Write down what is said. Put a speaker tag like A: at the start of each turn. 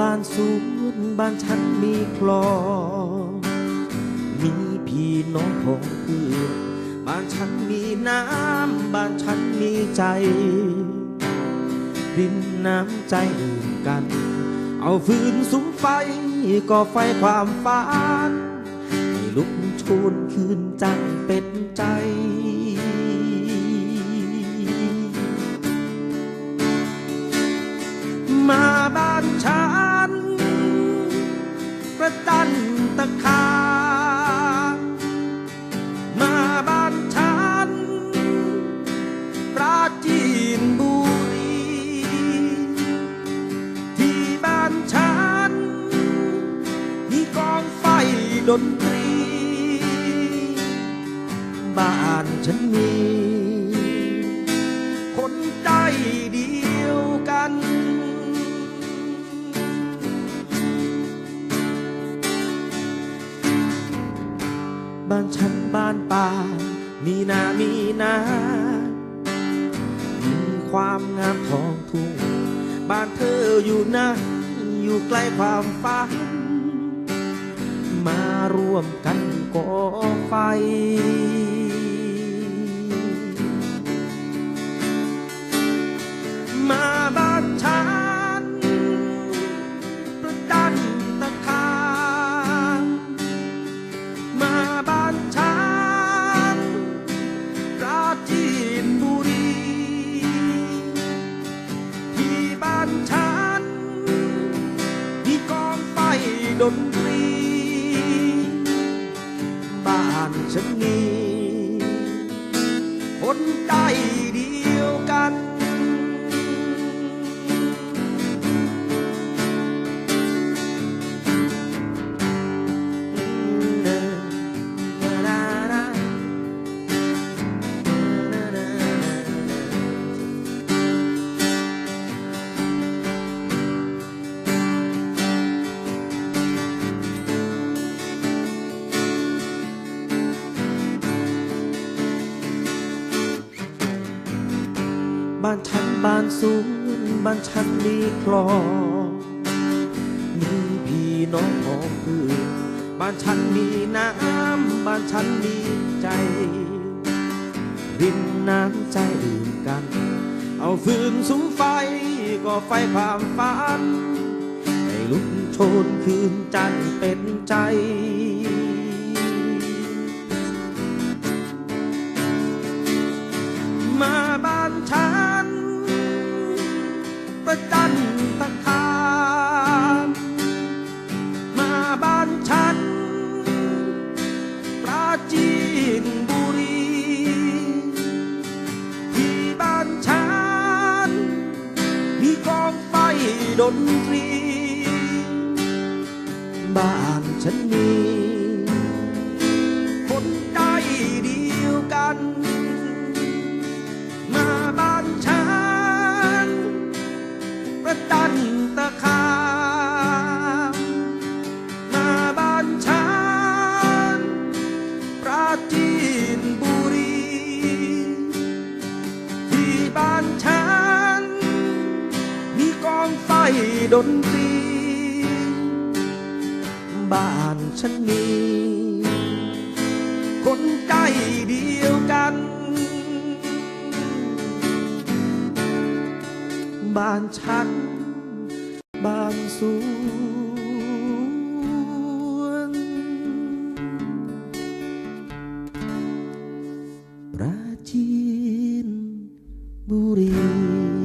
A: บ้านสวนบ้านฉันมีคลอง มีพี่น้องของเพื่อนบ้านฉันมีน้ำ บ้านฉันมีใจ รินน้ำใจดื่มกัน เอาฟืนสุมไฟก่อไฟความฝันให้ลุกโชนคืนจังเป็น จีนบุรี ที่บ้านฉัน มีกองไฟดนตรี บ้านฉันมี คนใจเดียวกัน บ้านฉันบ้านป่ามีนา มีนา ความงามทองทุ่งบ้านเธออยู่นะอยู่ใกล้ความฝัน มาร่วมกันก่อไฟ ดนตรี บ้านฉันนี้คนใจ บ้านฉันบ้านสูงบ้านฉันมีคลองมีพี่น้องของเพื่อนบ้านฉันมีน้ำบ้านฉันมีใจ รินน้ำใจดื่มกัน เอาฟืนสุมไฟก็ไฟความฝันให้ลุกโชนคืนจันเป็นใจ ประจันตะคามมาบ้านฉัน ปราจีนบุรี ที่บ้านฉัน มีกองไฟดนตรี บ้านฉันมี องไฟดนตรี บ้านฉันมี คนใจเดียวกัน บ้านฉัน บ้านสวนปราจีนบุรี